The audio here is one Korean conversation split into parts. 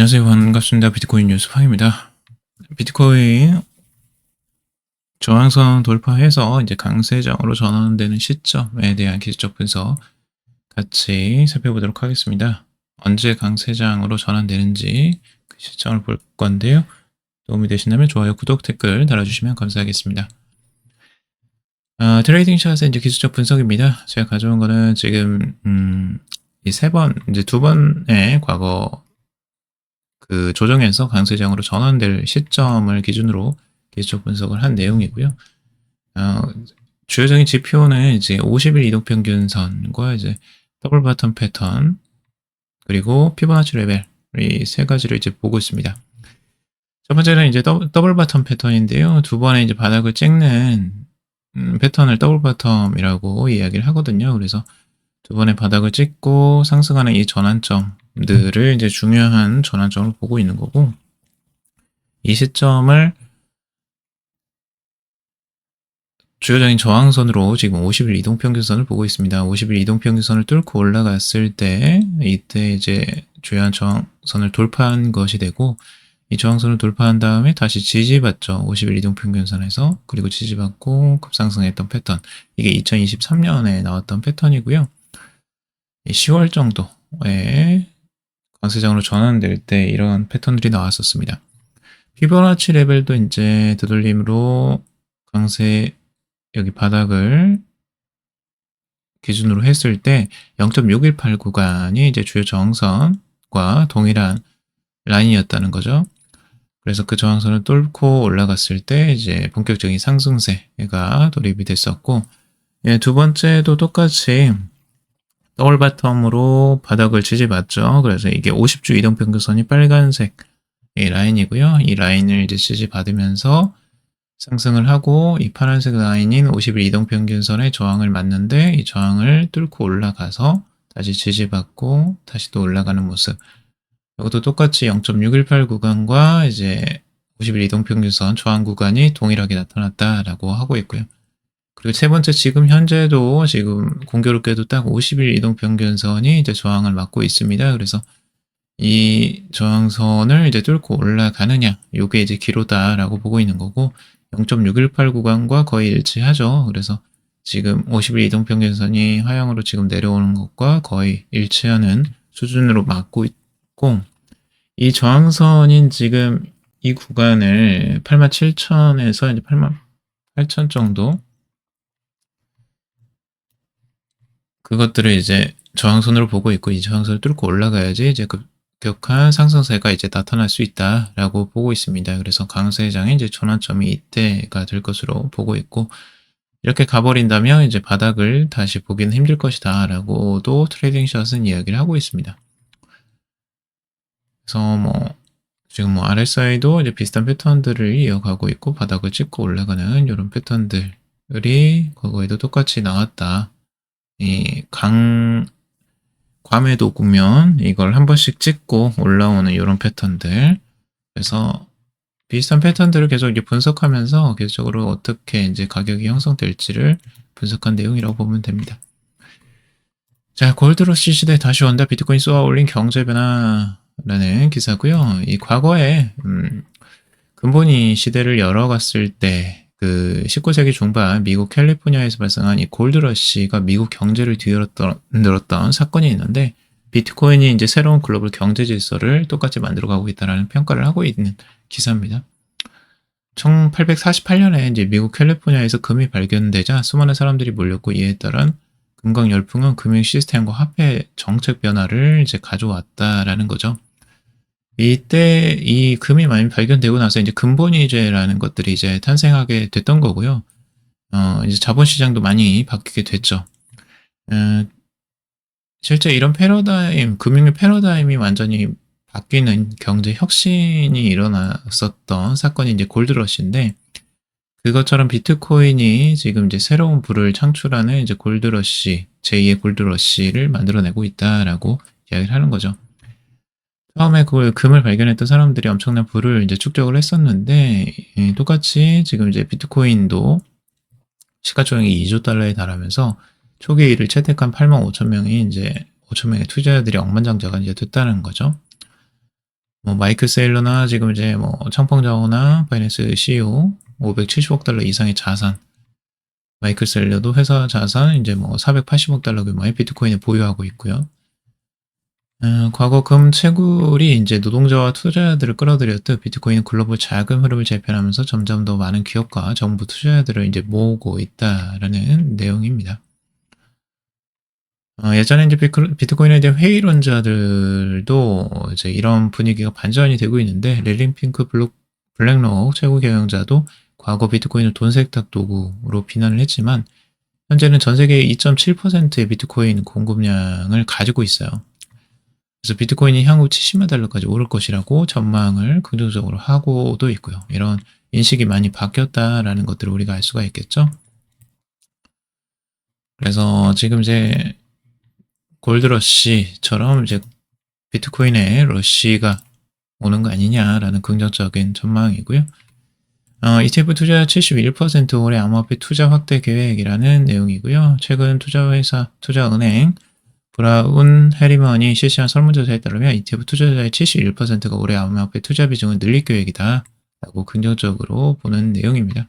안녕하세요. 반갑습니다. 비트코인 뉴스 팡입니다. 비트코인 저항선 돌파해서 이제 강세장으로 전환되는 시점에 대한 기술적 분석 같이 살펴보도록 하겠습니다. 언제 강세장으로 전환되는지 그 시점을 볼 건데요. 도움이 되신다면 좋아요, 구독, 댓글 달아주시면 감사하겠습니다. 아, 트레이딩 샷의 이제 기술적 분석입니다. 제가 가져온 거는 지금 음, 이 세 번, 이제 두 번의 과거 그 조정에서 강세장으로 전환될 시점을 기준으로 기술적 분석을 한 내용이고요. 어, 주요적인 지표는 이제 50일 이동 평균선과 이제 더블 바텀 패턴 그리고 피보나치 레벨 이 세 가지를 이제 보고 있습니다. 첫 번째는 이제 더블, 더블 바텀 패턴인데요. 두 번에 이제 바닥을 찍는 음, 패턴을 더블 바텀이라고 이야기를 하거든요. 그래서 두 번의 바닥을 찍고 상승하는 이 전환점 들을 이제 중요한 전환점을 보고 있는 거고 이 시점을 주요적인 저항선으로 지금 50일 이동평균선을 보고 있습니다. 50일 이동평균선을 뚫고 올라갔을 때 이때 이제 주요한 저항선을 돌파한 것이 되고 이 저항선을 돌파한 다음에 다시 지지받죠. 50일 이동평균선에서 그리고 지지받고 급상승했던 패턴 이게 2023년에 나왔던 패턴이고요. 10월 정도에 강세장으로 전환될 때 이런 패턴들이 나왔었습니다. 피보나치 레벨도 이제 되돌림으로 강세 여기 바닥을 기준으로 했을 때 0.618 구간이 이제 주요 저항선과 동일한 라인이었다는 거죠. 그래서 그 저항선을 뚫고 올라갔을 때 이제 본격적인 상승세가 돌입이 됐었고, 예, 두 번째도 똑같이 더블 바텀으로 바닥을 지지받죠. 그래서 이게 50주 이동평균선이 빨간색 이 라인이고요. 이 라인을 이제 지지받으면서 상승을 하고 이 파란색 라인인 50일 이동평균선의 저항을 맞는데 이 저항을 뚫고 올라가서 다시 지지받고 다시 또 올라가는 모습. 이것도 똑같이 0.618 구간과 이제 50일 이동평균선 저항 구간이 동일하게 나타났다라고 하고 있고요. 그리고 세 번째 지금 현재도 지금 공교롭게도 딱 50일 이동 평균선이 이제 저항을 맞고 있습니다. 그래서 이 저항선을 이제 뚫고 올라가느냐, 요게 이제 기로다라고 보고 있는 거고 0.618 구간과 거의 일치하죠. 그래서 지금 50일 이동 평균선이 하향으로 지금 내려오는 것과 거의 일치하는 수준으로 맞고 있고 이 저항선인 지금 이 구간을 87,000에서 이제 88,000 정도 그것들을 이제 저항선으로 보고 있고 이 저항선을 뚫고 올라가야지 이제 급격한 상승세가 이제 나타날 수 있다라고 보고 있습니다. 그래서 강세장의 이제 전환점이 이때가 될 것으로 보고 있고 이렇게 가버린다면 이제 바닥을 다시 보기는 힘들 것이다 라고도 트레이딩 샷은 이야기를 하고 있습니다. 그래서 뭐 지금 뭐 RSI도 이제 비슷한 패턴들을 이어가고 있고 바닥을 찍고 올라가는 이런 패턴들이 과거에도 똑같이 나왔다. 이 강, 괌에도 보면 이걸 한 번씩 찍고 올라오는 이런 패턴들. 그래서 비슷한 패턴들을 계속 이제 분석하면서 계속적으로 어떻게 이제 가격이 형성될지를 분석한 내용이라고 보면 됩니다. 자, 골드러시 시대 다시 온다. 비트코인 쏘아 올린 경제 변화라는 기사고요. 이 과거에 음, 근본이 시대를 열어갔을 때 그 19세기 중반 미국 캘리포니아에서 발생한 이 골드러시가 미국 경제를 뒤흔들었던 사건이 있는데 비트코인이 이제 새로운 글로벌 경제 질서를 똑같이 만들어가고 있다는 평가를 하고 있는 기사입니다. 1848년에 이제 미국 캘리포니아에서 금이 발견되자 수많은 사람들이 몰렸고 이에 따른 금강 열풍은 금융 시스템과 화폐 정책 변화를 이제 가져왔다라는 거죠. 이때 이 금이 많이 발견되고 나서 이제 근본이제라는 것들이 이제 탄생하게 됐던 거고요. 어, 이제 자본시장도 많이 바뀌게 됐죠. 어, 실제 이런 패러다임, 금융의 패러다임이 완전히 바뀌는 경제 혁신이 일어났었던 사건이 이제 골드러시인데, 그것처럼 비트코인이 지금 이제 새로운 부를 창출하는 이제 골드러시, 제2의 골드러시를 만들어내고 있다라고 이야기를 하는 거죠. 처음에 그걸 금을 발견했던 사람들이 엄청난 부를 이제 축적을 했었는데 예, 똑같이 지금 이제 비트코인도 시가총액이 2조 달러에 달하면서 초기 일을 채택한 8만 5천 명이 이제 5천 명의 투자자들이 억만장자가 이제 됐다는 거죠. 뭐 마이클 세일러나 지금 이제 뭐 창펑자오나 바이낸스 CEO 570억 달러 이상의 자산 마이클 셀러도 회사 자산 이제 뭐 480억 달러 규모의 비트코인을 보유하고 있고요. 어, 과거 금 채굴이 이제 노동자와 투자자들을 끌어들였듯 비트코인은 글로벌 자금 흐름을 재편하면서 점점 더 많은 기업과 정부 투자자들을 이제 모으고 있다라는 내용입니다. 어, 예전에 이제 비트코인에 대한 회의론자들도 이제 이런 분위기가 반전이 되고 있는데 렐링 핑크 블록 블랙록 최고 경영자도 과거 비트코인을 돈 세탁 도구로 비난을 했지만 현재는 전 세계 2.7%의 비트코인 공급량을 가지고 있어요. 그래서 비트코인이 향후 70만 달러까지 오를 것이라고 전망을 긍정적으로 하고도 있고요. 이런 인식이 많이 바뀌었다라는 것들을 우리가 알 수가 있겠죠. 그래서 지금 이제 골드러시처럼 이제 비트코인의 러시가 오는 거 아니냐라는 긍정적인 전망이고요. 어, ETF 투자 71% 올해 암호화폐 투자 확대 계획이라는 내용이고요. 최근 투자회사, 투자은행, 브라운 해리먼이 실시한 설문조사에 따르면 ETF 투자자의 71%가 올해 암호화폐 투자 비중을 늘릴 계획이다. 라고 긍정적으로 보는 내용입니다.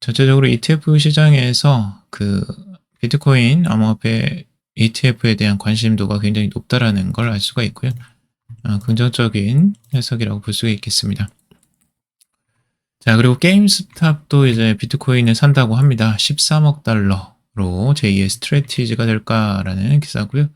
전체적으로 ETF 시장에서 그 비트코인 암호화폐 ETF에 대한 관심도가 굉장히 높다라는 걸 알 수가 있고요. 어, 긍정적인 해석이라고 볼 수가 있겠습니다. 자, 그리고 게임스탑도 이제 비트코인을 산다고 합니다. 13억 달러 로 제2의 스트레티지가 될까라는 기사고요.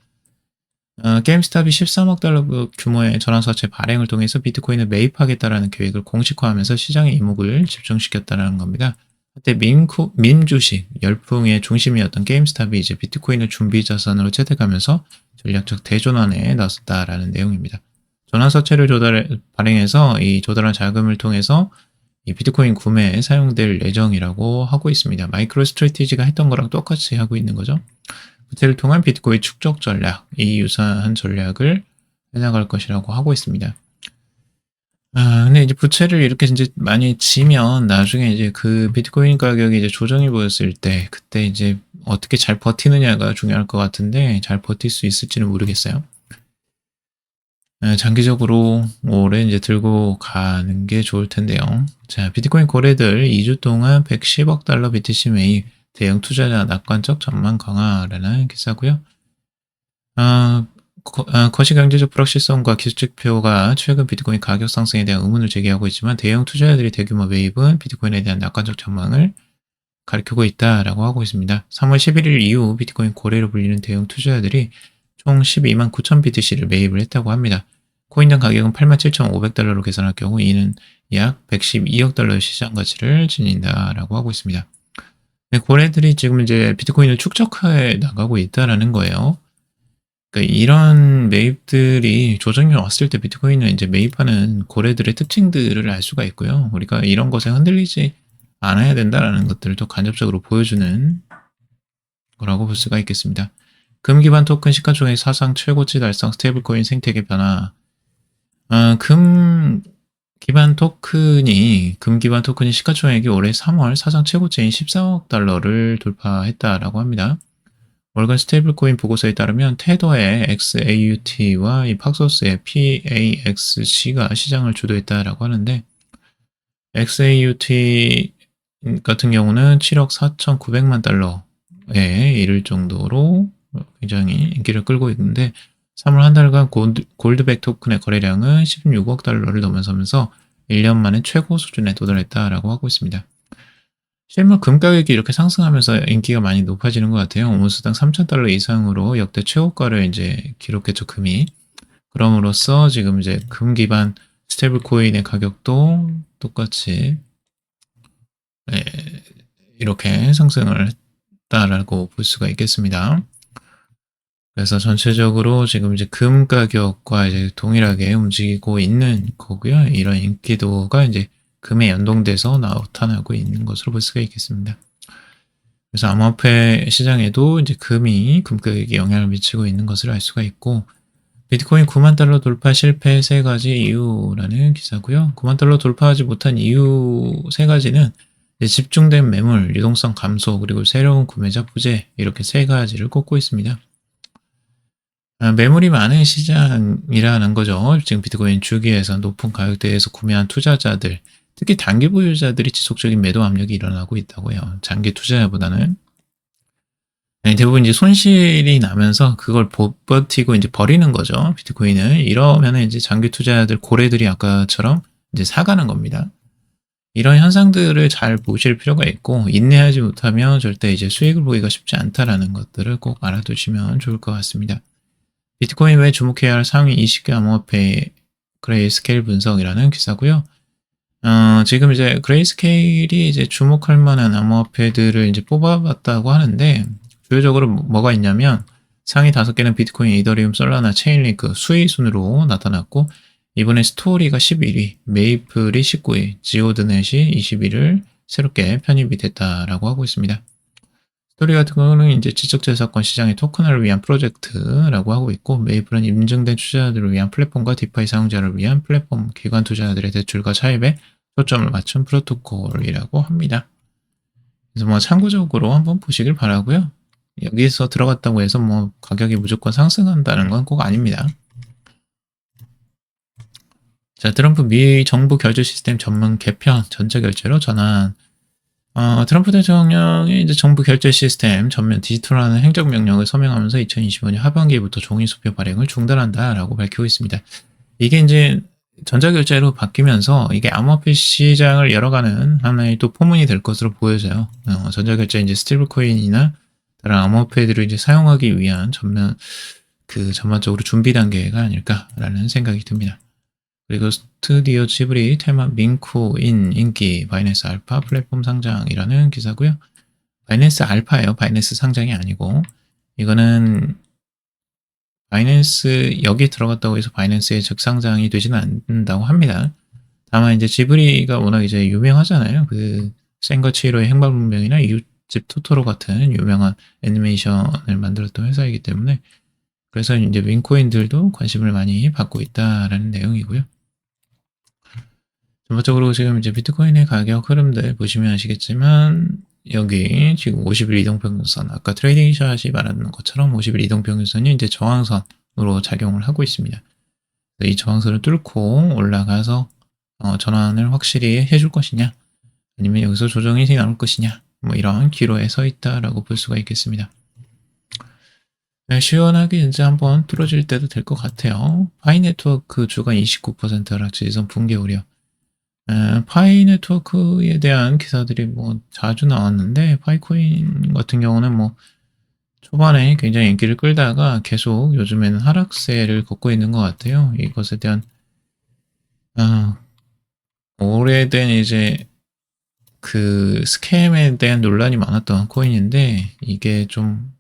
어, 게임스탑이 13억 달러 그 규모의 전환사채 발행을 통해서 비트코인을 매입하겠다라는 계획을 공식화하면서 시장의 이목을 집중시켰다는 겁니다. 한때 밈코, 밈 주식 열풍의 중심이었던 게임스탑이 이제 비트코인을 준비 자산으로 채택하면서 전략적 대전환에 나섰다라는 내용입니다. 전환사채를 조달 발행해서 이 조달한 자금을 통해서 이 비트코인 구매에 사용될 예정이라고 하고 있습니다. 마이크로 스트레티지가 했던 거랑 똑같이 하고 있는 거죠. 부채를 통한 비트코인 축적 전략, 이 유사한 전략을 해나갈 것이라고 하고 있습니다. 아, 근데 이제 부채를 이렇게 이제 많이 지면 나중에 이제 그 비트코인 가격이 이제 조정이 보였을 때 그때 이제 어떻게 잘 버티느냐가 중요할 것 같은데 잘 버틸 수 있을지는 모르겠어요. 아, 장기적으로 올해 이제 들고 가는 게 좋을 텐데요. 자, 비트코인 거래들 2주 동안 110억 달러 BTC 매입, 대형 투자자 낙관적 전망 강화라는 기사고요. 아, 거, 아, 거시 경제적 불확실성과 기술지표가 최근 비트코인 가격 상승에 대한 의문을 제기하고 있지만 대형 투자자들의 대규모 매입은 비트코인에 대한 낙관적 전망을 가리키고 있다라고 하고 있습니다. 3월 11일 이후 비트코인 고래로 불리는 대형 투자자들이 총 12만 9천 BTC를 매입을 했다고 합니다. 코인당 가격은 87,500달러로 계산할 경우 이는 약 112억 달러의 시장 가치를 지닌다라고 하고 있습니다. 네, 고래들이 지금 이제 비트코인을 축적해 나가고 있다라는 거예요. 그러니까 이런 매입들이 조정이 왔을 때 비트코인을 이제 매입하는 고래들의 특징들을 알 수가 있고요. 우리가 이런 것에 흔들리지 않아야 된다라는 것들을 또 간접적으로 보여주는 거라고 볼 수가 있겠습니다. 금 기반 토큰 시가총액 사상 최고치 달성 스테이블코인 생태계 변화. 어, 금 기반 토큰이 금 기반 토큰이 시가총액이 올해 3월 사상 최고치인 14억 달러를 돌파했다라고 합니다. 월간 스테이블 코인 보고서에 따르면 테더의 XAUT와 이 팍소스의 PAXC가 시장을 주도했다라고 하는데 XAUT 같은 경우는 7억 4,900만 달러에 이를 정도로 굉장히 인기를 끌고 있는데 3월 한 달간 골드, 골드 백 토큰의 거래량은 16억 달러를 넘어서면서 1년 만에 최고 수준에 도달했다라고 하고 있습니다. 실물 금 가격이 이렇게 상승하면서 인기가 많이 높아지는 것 같아요. 온수당 3,000달러 이상으로 역대 최고가를 이제 기록했죠, 금이. 그럼으로써 지금 이제 금 기반 스테이블 코인의 가격도 똑같이 예, 이렇게 상승을 했다라고 볼 수가 있겠습니다. 그래서 전체적으로 지금 이제 금 가격과 이제 동일하게 움직이고 있는 거고요. 이런 인기도가 이제 금에 연동돼서 나타나고 있는 것으로 볼 수가 있겠습니다. 그래서 암호화폐 시장에도 이제 금이 금 가격에 영향을 미치고 있는 것을 알 수가 있고 비트코인 9만 달러 돌파 실패 세 가지 이유라는 기사고요. 9만 달러 돌파하지 못한 이유 세 가지는 집중된 매물, 유동성 감소, 그리고 새로운 구매자 부재 이렇게 세 가지를 꼽고 있습니다. 아, 매물이 많은 시장이라는 거죠. 지금 비트코인 주기에서 높은 가격대에서 구매한 투자자들, 특히 단기 보유자들이 지속적인 매도 압력이 일어나고 있다고요. 장기 투자자보다는. 네, 대부분 이제 손실이 나면서 그걸 못 버티고 이제 버리는 거죠. 비트코인을. 이러면 이제 장기 투자자들 고래들이 아까처럼 이제 사가는 겁니다. 이런 현상들을 잘 보실 필요가 있고 인내하지 못하면 절대 이제 수익을 보기가 쉽지 않다라는 것들을 꼭 알아두시면 좋을 것 같습니다. 비트코인 외에 주목해야 할 상위 20개 암호화폐 그레이스케일 분석이라는 기사고요. 어, 지금 이제 그레이스케일이 이제 주목할 만한 암호화폐들을 이제 뽑아봤다고 하는데 주요적으로 뭐- 뭐가 있냐면 상위 다섯 개는 비트코인, 이더리움, 솔라나, 체인링크 수위 순으로 나타났고 이번에 스토리가 11위, 메이플이 19위, 지오드넷이 21위를 새롭게 편입이 됐다라고 하고 있습니다. 스토리 같은 경우는 이제 지적재산권 시장의 토큰화를 위한 프로젝트라고 하고 있고 메이플은 인증된 투자자들을 위한 플랫폼과 디파이 사용자를 위한 플랫폼 기관 투자자들의 대출과 차입에 초점을 맞춘 프로토콜이라고 합니다. 그래서 뭐 참고적으로 한번 보시길 바라고요. 여기서 들어갔다고 해서 뭐 가격이 무조건 상승한다는 건 꼭 아닙니다. 자, 트럼프 미 정부 결제 시스템 전문 개편 전체 결제로 전환. 어, 트럼프 대통령이 이제 정부 결제 시스템 전면 디지털화하는 행정 명령을 서명하면서 2025년 하반기부터 종이 수표 발행을 중단한다라고 밝히고 있습니다. 이게 이제 전자결제로 바뀌면서 이게 암호화폐 시장을 열어가는 하나의 또 포문이 될 것으로 보여져요. 어, 전자결제 이제 스테이블코인이나 다른 암호화폐들을 이제 사용하기 위한 전면 그 전반적으로 준비 단계가 아닐까라는 생각이 듭니다. 그리고 스튜디오 지브리 테마 민코인 인기 바이낸스 알파 플랫폼 상장이라는 기사고요. 바이낸스 알파예요. 바이낸스 상장이 아니고 이거는 바이낸스 여기 들어갔다고 해서 바이낸스의 적상장이 되지는 않는다고 합니다. 다만 이제 지브리가 워낙 이제 유명하잖아요. 그 센거치로의 행방 문명이나 이웃집 토토로 같은 유명한 애니메이션을 만들었던 회사이기 때문에 그래서 이제 윈코인들도 관심을 많이 받고 있다라는 내용이고요. 전반적으로 지금 이제 비트코인의 가격 흐름들 보시면 아시겠지만 여기 지금 50일 이동평균선 아까 트레이딩 샷이 말하는 것처럼 50일 이동평균선이 이제 저항선으로 작용을 하고 있습니다. 이 저항선을 뚫고 올라가서 어, 전환을 확실히 해줄 것이냐 아니면 여기서 조정이 나올 것이냐 뭐 이런 기로에 서 있다라고 볼 수가 있겠습니다. 네, 시원하게 이제 한번 뚫어질 때도 될 것 같아요. 파이 네트워크 주가 29% 하락지선 붕괴 우려. 에, 파이 네트워크에 대한 기사들이 뭐 자주 나왔는데 파이코인 같은 경우는 뭐 초반에 굉장히 인기를 끌다가 계속 요즘에는 하락세를 걷고 있는 것 같아요. 이것에 대한 아, 오래된 이제 그 스캠에 대한 논란이 많았던 코인인데 이게 좀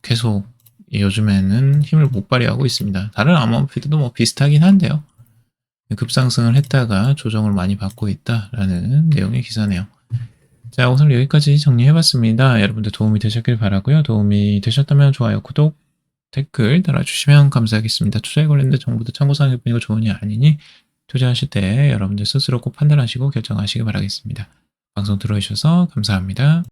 계속 요즘에는 힘을 못 발휘하고 있습니다. 다른 암호화폐도 뭐 비슷하긴 한데요. 급상승을 했다가 조정을 많이 받고 있다라는 내용의 기사네요. 자, 오늘 여기까지 정리해봤습니다. 여러분들 도움이 되셨길 바라고요. 도움이 되셨다면 좋아요, 구독, 댓글 달아주시면 감사하겠습니다. 투자에 관련된 정보도 참고사항일 뿐이고 조언이 아니니 투자하실 때 여러분들 스스로 꼭 판단하시고 결정하시기 바라겠습니다. 방송 들어주셔서 감사합니다.